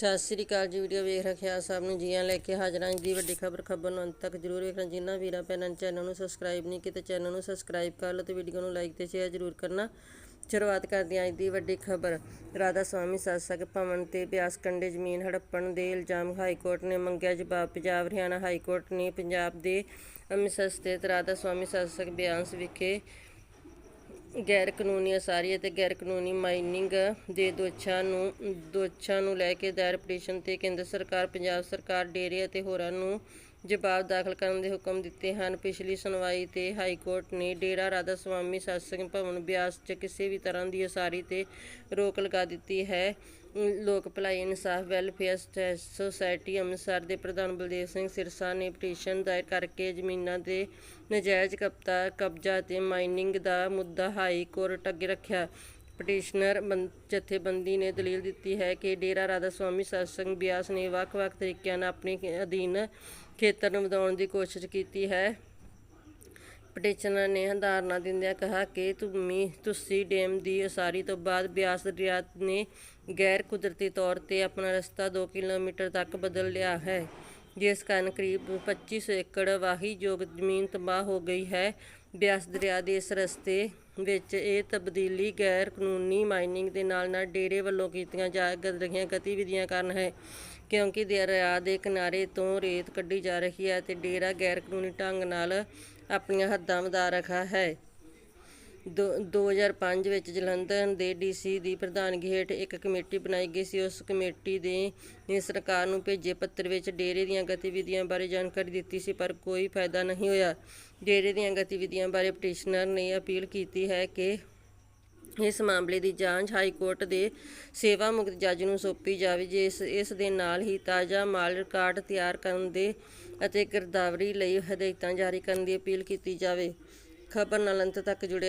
ਸਤਿ ਸ੍ਰੀ ਅਕਾਲ ਜੀ ਵੀਡੀਓ ਵੇਖ ਰੱਖਿਆ ਸਭ ਨੂੰ, ਜੀਆਂ ਲੈ ਕੇ ਹਾਜ਼ਰਾਂ ਅੱਜ ਦੀ ਵੱਡੀ ਖਬਰ ਖਬਰ ਨੂੰ ਅੰਤ ਤੱਕ ਜਰੂਰ ਵੇਖਣਾ ਜਿਨ੍ਹਾਂ ਵੀਰਾਂ ਭੈਣਾਂ ਚੈਨਲ ਨੂੰ ਸਬਸਕ੍ਰਾਈਬ ਨਹੀਂ ਕੀਤਾ, ਚੈਨਲ ਨੂੰ ਸਬਸਕ੍ਰਾਈਬ ਕਰ ਲਓ ਤੇ ਵੀਡੀਓ ਨੂੰ ਲਾਈਕ ਤੇ ਸ਼ੇਅਰ ਜਰੂਰ ਕਰਨਾ। ਸ਼ੁਰੂਆਤ ਕਰਦੇ ਹਾਂ ਅੱਜ ਦੀ ਵੱਡੀ ਖਬਰ। ਰਾਧਾ ਸਵਾਮੀ ਸਾਸਕ ਭਵਨ ਤੇ ਬਿਆਸ ਕੰਡੇ ਜ਼ਮੀਨ ਹੜੱਪਣ ਦੇ ਇਲਜ਼ਾਮ ਹਾਈ ਕੋਰਟ ਨੇ ਮੰਗਿਆ ਜਵਾਬ। ਪੰਜਾਬ, ਹਰਿਆਣਾ ਹਾਈ ਕੋਰਟ ਨੇ ਪੰਜਾਬ ਦੇ ਅੰਮ੍ਰਿਤਸਰ ਸਥਿਤ ਰਾਧਾ ਸਵਾਮੀ ਸਾਸਕ ਬਿਆਸ ਵਿਖੇ ਗੈਰ ਕਾਨੂੰਨੀ ਅਸਾਰੀ ਅਤੇ ਗੈਰ ਕਾਨੂੰਨੀ ਮਾਈਨਿੰਗ ਦੇ ਦੋਸ਼ਾਂ ਨੂੰ ਦੋਸ਼ਾਂ ਨੂੰ ਲੈ ਕੇ ਦਾਇਰ ਪਟੀਸ਼ਨ ਤੇ ਕੇਂਦਰ ਸਰਕਾਰ, ਪੰਜਾਬ ਸਰਕਾਰ, ਡੇਰੇ ਅਤੇ ਹੋਰਾਂ ਨੂੰ ਜਵਾਬ ਦਾਖਲ ਕਰਨ ਦੇ ਹੁਕਮ ਦਿੱਤੇ ਹਨ। ਪਿਛਲੀ ਸੁਣਵਾਈ ਤੇ ਹਾਈ ਕੋਰਟ ਨੇ ਡੇਰਾ ਰਾਧਾ ਸਵਾਮੀ ਸਤਸੰਗ ਭਵਨ ਬਿਆਸ 'ਚ ਕਿਸੇ ਵੀ ਤਰ੍ਹਾਂ ਦੀ ਅਸਾਰੀ ਤੇ ਰੋਕ ਲਗਾ ਦਿੱਤੀ ਹੈ। ਲੋਕ ਭਲਾਈ ਇਨਸਾਫ ਵੈਲਫੇਅਰ ਸਟੈ- ਸੁਸਾਇਟੀ ਅੰਮ੍ਰਿਤਸਰ ਦੇ ਪ੍ਰਧਾਨ ਬਲਦੇਵ ਸਿੰਘ ਸਿਰਸਾ ਨੇ ਪਟੀਸ਼ਨ ਦਾਇਰ ਕਰਕੇ ਜ਼ਮੀਨਾਂ ਦੇ ਨਜਾਇਜ਼ ਕਬਤਾ, ਕਬਜ਼ਾ ਤੇ ਮਾਈਨਿੰਗ ਦਾ ਮੁੱਦਾ ਹਾਈ ਕੋਰਟ ਅੱਗੇ ਰੱਖਿਆ। ਪਟੀਸ਼ਨਰ ਬੰ- ਜਥੇਬੰਦੀ ਨੇ ਦਲੀਲ ਦਿੱਤੀ ਹੈ ਕਿ ਡੇਰਾ ਰਾਧਾ ਸਵਾਮੀ ਸਤਸੰਗ ਬਿਆਸ ਨੇ ਵੱਖ-ਵੱਖ ਤਰੀਕਿਆਂ ਨਾਲ ਆਪਣੇ ਅਧੀਨ ਖੇਤਰ ਨੂੰ ਵਧਾਉਣ ਦੀ ਕੋਸ਼ਿਸ਼ ਕੀਤੀ ਹੈ। ਪਟੀਸ਼ਨਰ ਨੇ ਹੰਦਾਰਨਾ ਦਿੰਦਿਆਂ ਕਿਹਾ ਕਿ ਤੁਮੀ ਤੁਸੀ ਡੈਮ ਦੀ ਉਸਾਰੀ ਤੋਂ ਬਾਅਦ ਬਿਆਸ ਦਰਿਆ ਨੇ ਗੈਰ ਕੁਦਰਤੀ ਤੌਰ ਤੇ ਆਪਣਾ ਰਸਤਾ 2 ਕਿਲੋਮੀਟਰ ਤੱਕ ਬਦਲ ਲਿਆ ਹੈ। ਜਿਸ ਕਾਰਨ ਕਰੀਬ 2500 ਏਕੜ ਵਾਹੀਯੋਗ ਜ਼ਮੀਨ ਤਬਾਹ ਹੋ ਗਈ ਹੈ। ਬਿਆਸ ਦਰਿਆ ਦੇ ਇਸ ਰਸਤੇ ਵਿੱਚ ਇਹ ਤਬਦੀਲੀ ਗੈਰ ਕਾਨੂੰਨੀ ਮਾਈਨਿੰਗ ਦੇ ਨਾਲ ਨਾਲ ਡੇਰੇ ਵੱਲੋਂ ਕੀਤੀਆਂ ਜਾ ਰਹੀਆਂ ਗਤੀਵਿਧੀਆਂ ਕਾਰਨ ਹੈ। ਕਿਉਂਕਿ ਦਰਿਆ ਦੇ ਕਿਨਾਰੇ ਤੋਂ ਰੇਤ ਕੱਢੀ ਜਾ ਰਹੀ ਹੈ ਤੇ ਡੇਰਾ ਗੈਰ ਕਾਨੂੰਨੀ ਢੰਗ ਨਾਲ ਆਪਣੀਆਂ ਹੱਦਾਂ ਵਧਾ ਰੱਖਾ ਹੈ। ਦੋ- 2005 ਵਿੱਚ ਜਲੰਧਰ ਦੇ ਡੀਸੀ ਦੀ ਪ੍ਰਧਾਨਗੀ ਹੇਠ ਇੱਕ ਕਮੇਟੀ ਬਣਾਈ ਗਈ ਸੀ। ਉਸ ਕਮੇਟੀ ਦੇ, ਨੇ ਸਰਕਾਰ ਨੂੰ ਭੇਜੇ ਪੱਤਰ ਵਿੱਚ ਡੇਰੇ ਦੀਆਂ ਗਤੀਵਿਧੀਆਂ ਬਾਰੇ ਜਾਣਕਾਰੀ ਦਿੱਤੀ ਸੀ, ਪਰ ਕੋਈ ਫਾਇਦਾ ਨਹੀਂ ਹੋਇਆ। ਡੇਰੇ ਦੀਆਂ ਗਤੀਵਿਧੀਆਂ ਬਾਰੇ ਪਟੀਸ਼ਨਰ ਨੇ ਅਪੀਲ ਕੀਤੀ ਹੈ ਕਿ ਇਸ ਮਾਮਲੇ ਦੀ ਜਾਂਚ ਹਾਈ ਕੋਰਟ ਦੇ ਸੇਵਾ ਮੁਕਤ ਜੱਜ ਨੂੰ ਸੌਂਪੀ ਜਾਵੇ, ਜਿਸ, ਇਸ ਦੇ ਨਾਲ ਹੀ ਤਾਜ਼ਾ ਮਾਲ ਰਿਕਾਰਡ ਤਿਆਰ ਕਰਨ ਦੇ ਅਤੇ ਗਿਰਦਾਵਰੀ ਲਈ ਹਦਾਇਤਾਂ ਜਾਰੀ ਕਰਨ ਦੀ ਅਪੀਲ ਕੀਤੀ ਜਾਵੇ। ਖਬਰ ਨਾਲ ਅੰਤ ਤੱਕ ਜੁੜੇ